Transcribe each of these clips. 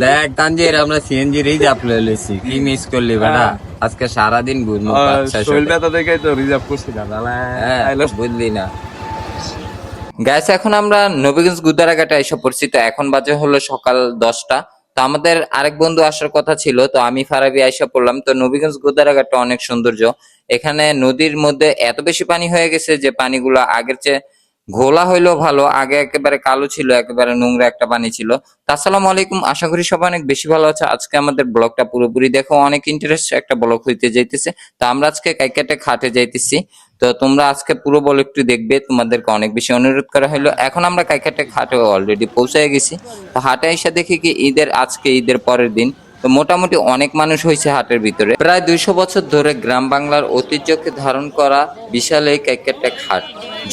দেখ তানজির আমরা সিএনজি লইছি। কি মিস করলি বেটা? আজকে সারাদিন ঘুরবো বাচ্চা শরীর ব্যথা দেখে তো রিজার্ভ করছি না তাহলে হ্যাঁ। বুঝলি না। গ্যাস এখন আমরা নবীগঞ্জ গুদারাঘাটে এসে পড়ছি তো এখন বাজে হলো সকাল দশটা। তো আমাদের আরেক বন্ধু আসার কথা ছিল তো আমি ফারাবি আইসা পড়লাম। তো নবীগঞ্জ গুদারাঘাটটা অনেক সৌন্দর্য। এখানে নদীর মধ্যে এত বেশি পানি হয়ে গেছে যে পানিগুলো আগের চেয়ে ঘোলা হইলেও ভালো, আগে একেবারে কালো ছিল, একেবারে নোংরা একটা পানি ছিল। আসসালামু আলাইকুম, আশা করি সবাই অনেক বেশি ভালো আছে। আজকে আমাদের ব্লগটা পুরোপুরি দেখো, অনেক ইন্টারেস্ট একটা ব্লগ হইতে যাইতেছে। তো আমরা আজকে কাইকাটে খাটে যাইতেছি। তো তোমরা আজকে পুরো বল একটু দেখবে, তোমাদেরকে অনেক বেশি অনুরোধ করা হলো এখন আমরা কাইকাটে খাটে অলরেডি পৌঁছে গেছি। তো হাটে এসে দেখি কি ঈদের, আজকে ঈদের পরের দিন। তো মোটামুটি অনেক মানুষ হয়েছে হাটের ভিতরে। প্রায় দুইশো বছর ধরে গ্রাম বাংলার ঐতিহ্যকে ধারণ করা বিশাল এই কাইকাটে খাট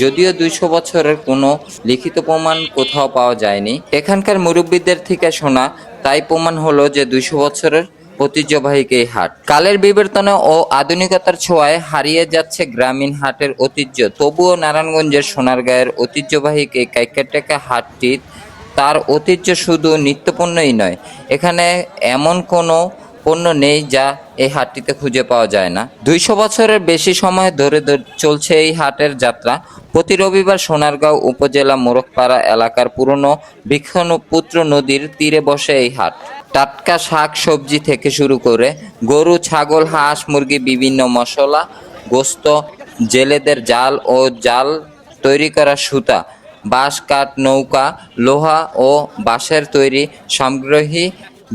যদিও দুইশো বছরের কোনো লিখিত প্রমাণ কোথাও পাওয়া যায়নি। এখানকার মুরব্বীদের থেকে শোনা তাই প্রমাণ হলো যে দুইশো বছরের ঐতিহ্যবাহী এই হাট। কালের বিবর্তনে ও আধুনিকতার ছোঁয়ায় হারিয়ে যাচ্ছে গ্রামীণ হাটের ঐতিহ্য। তবুও নারায়ণগঞ্জের সোনারগাঁয়ের ঐতিহ্যবাহী এই কাইকাটেকা হাটটি তার ঐতিহ্য শুধু নিত্যপণ্যই নয়, এখানে এমন কোনো পণ্য নেই যা এই হাটটিতে খুঁজে পাওয়া যায় না। দুইশো বছরের বেশি সময় ধরে চলছে এই হাটের যাত্রা। প্রতি রবিবার সোনারগাঁও উপজেলা মোরকপাড়া এলাকার পুরনো বৃক্ষপুত্র নদীর তীরে বসে এই হাট। টাটকা শাক সবজি থেকে শুরু করে গরু, ছাগল, হাঁস, মুরগি, বিভিন্ন মশলা, গোস্ত, জেলেদের জাল ও জাল তৈরি করা সুতা বাঁশ, কাঠ, নৌকা, লোহা ও বাঁশের তৈরি সামগ্রী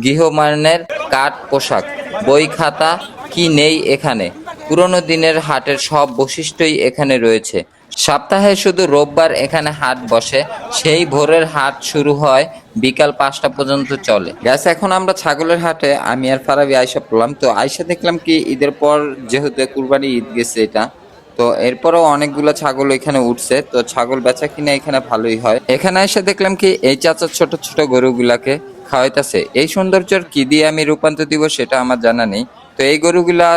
গৃহমানের কাঠ, পোশাক, বই, খাতা কি নেই এখানে? পুরনো দিনের হাটের সব বৈশিষ্ট্যই এখানে রয়েছে। সপ্তাহে শুধু রোববার এখানে হাট বসে, সেই ভোরের হাট শুরু হয় বিকাল পাঁচটা পর্যন্ত চলে। গ্যাস এখন আমরা ছাগলের হাটে, আমি আর ফারাবি আয়সা পড়লাম। তো আয়সা দেখলাম কি ঈদের পর যেহেতু কুরবানি ঈদ গেছে এটা তো এরপরও অনেকগুলো ছাগল এখানে উঠছে। তো ছাগল বেচা কিনা এখানে ভালোই হয়। এখানে এসে দেখলাম কি, এই চাচার ছোট ছোট গরুগুলাকে খাওয়াইতেছে। এই সৌন্দর্যের কি দিয়ে আমি রূপান্তর দিব সেটা আমার জানা নেই। তো এই গরুগুলা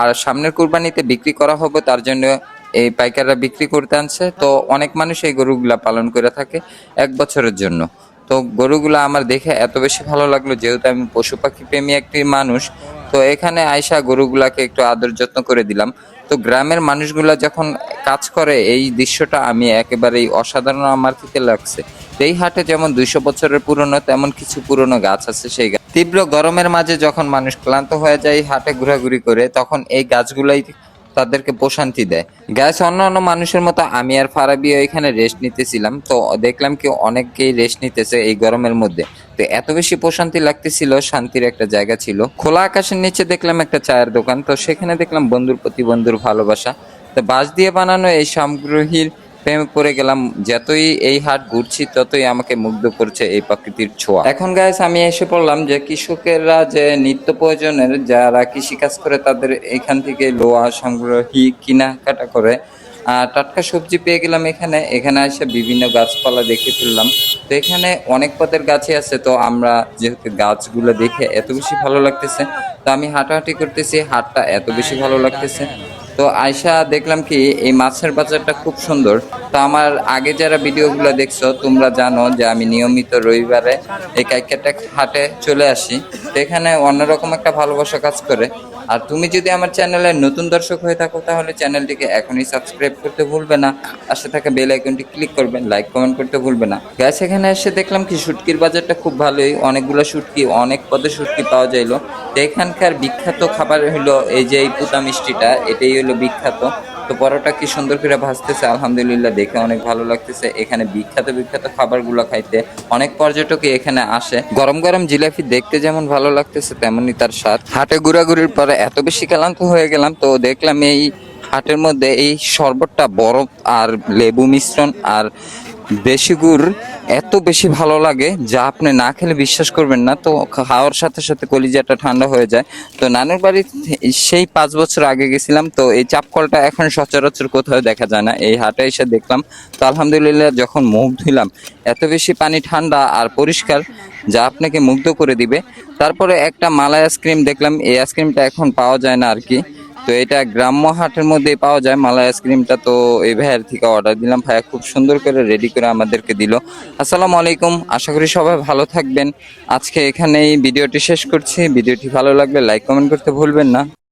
আর সামনের কুরবানিতে বিক্রি করা হবে, তার জন্য এই পাইকাররা বিক্রি করতে আনছে। তো অনেক মানুষ এই গরুগুলা পালন করে থাকে এক বছরের জন্য। তো গরুগুলা আমার দেখে এত বেশি ভালো লাগল, যেহেতু আমি পশু পাখি প্রেমী একটি মানুষ। তো এখানে আয়সা গরুগুলাকে একটু আদর যত্ন করে দিলাম। তো গ্রামের মানুষগুলা যখন কাজ করে, এই দৃশ্যটা আমি একেবারেই অসাধারণ আমার থেকে লাগছে। এই হাটে যেমন দুইশো বছরের পুরনো, তেমন কিছু পুরনো গাছ আছে সেই গাছ তীব্র গরমের মাঝে যখন মানুষ ক্লান্ত হয়ে যায়, হাটে ঘোরাঘুরি করে, তখন এই গাছগুলাই তাদেরকে প্রশান্তি দেয়। গ্যাস অন্যান্য অন্য মানুষের মতো আমি আর ফারাবিও এখানে রেস্ট নিতেছিলাম। তো দেখলাম কি অনেকেই রেস্ট নিতেছে এই গরমের মধ্যে। তো এত বেশি প্রশান্তি লাগতেছিল, শান্তির একটা জায়গা ছিল। খোলা আকাশের নিচে দেখলাম একটা চায়ের দোকান। তো সেখানে দেখলাম বন্ধুর প্রতি বন্ধুর ভালোবাসা। তো বাঁশ দিয়ে বানানো এই সামগ্রীর প্রেমে পড়ে গেলাম, যতই এই হাট ঘুরছি, ততই আমাকে মুগ্ধ করছে এই প্রকৃতির ছোঁয়া। এখন গাইস আমি এসে পড়লাম যে কৃষকেরা যে নিত্য প্রয়োজনের, যারা কৃষিকাজ করে, তাদের এখান থেকে লোহা সংগ্রহী কেনাকাটা করে, আর টাটকা সবজি পেয়ে গেলাম এখানে। এখানে এসে বিভিন্ন গাছপালা দেখে ফেললাম। তো এখানে অনেক পদের গাছই আছে, তো আমরা যেহেতু গাছগুলো দেখে এত বেশি ভালো লাগতেছে, তো আমি হাঁটাহাঁটি করতেছি, হাটটা এত বেশি ভালো লাগতেছে। তো আয়সা দেখলাম কি এই মাছের বাজারটা খুব সুন্দর। তো আমার আগে যারা ভিডিওগুলো দেখছ, তোমরা জানো যে আমি নিয়মিত রবিবারে এই কাইকাটা হাটে চলে আসি। তো এখানে অন্যরকম একটা ভালোবাসা কাজ করে। আর তুমি যদি আমার চ্যানেলে নতুন দর্শক হয়ে থাকো, তাহলে চ্যানেলটিকে এখনই সাবস্ক্রাইব করতে ভুলবে না। পাশে থাকা বেল আইকনটি ক্লিক করবেন লাইক, কমেন্ট করতে ভুলবে না। গ্যাস এখানে এসে দেখলাম কি শুটকির বাজারটা খুব ভালোই। অনেকগুলো শুটকি, অনেক পদে শুটকি পাওয়া যাইলো। তো এখানকার বিখ্যাত খাবার হলো এই যে এই পুতা মিষ্টিটা, এটাই হলো বিখ্যাত। তো পরোটা কি সুন্দর করে ভাজতেছে, আলহামদুলিল্লাহ দেখে অনেক ভালো লাগতেছে। এখানে বিখ্যাত বিখ্যাত খাবারগুলো খাইতে অনেক পর্যটকই এখানে আসে। গরম গরম জিলাপি দেখতে যেমন ভালো লাগতেছে, তেমনই তার স্বাদ। হাটে ঘোরাঘুরির পরে এত বেশি ক্লান্ত হয়ে গেলাম, তো দেখলাম এই হাটের মধ্যে এই শরবতটা বরফ আর লেবু মিশ্রণ আর দেশি গুড় এত বেশি ভালো লাগে যা আপনি না খেলে বিশ্বাস করবেন না। তো খাওয়ার সাথে সাথে কলিজাটা ঠান্ডা হয়ে যায়। তো নানুর বাড়ি সেই পাঁচ বছর আগে গেছিলাম, তো এই চাপকলটা এখন সচরাচর কোথাও দেখা যায় না। এই হাটে এসে দেখলাম, তো আলহামদুলিল্লাহ যখন মুখ ধুইলাম, এত বেশি পানি ঠান্ডা আর পরিষ্কার যা আপনাকে মুগ্ধ করে দিবে। তারপরে একটা মালাই আইসক্রিম দেখলাম, এই আইসক্রিমটা এখন পাওয়া যায় না আর কি। তো এটা গ্রাম্য হাটের মধ্যে পাওয়া যায়। মালা আইসক্রিমটা তো এই ভাইয়ের থেকে অর্ডার দিলাম। ভাইয়া খুব সুন্দর করে রেডি করে আমাদেরকে দিল। আসসালামু আলাইকুম। আশা করি সবাই ভালো থাকবেন। আজকে এখানেই ভিডিওটি শেষ করছি। ভিডিওটি ভালো লাগলে লাইক কমেন্ট করতে ভুলবেন না।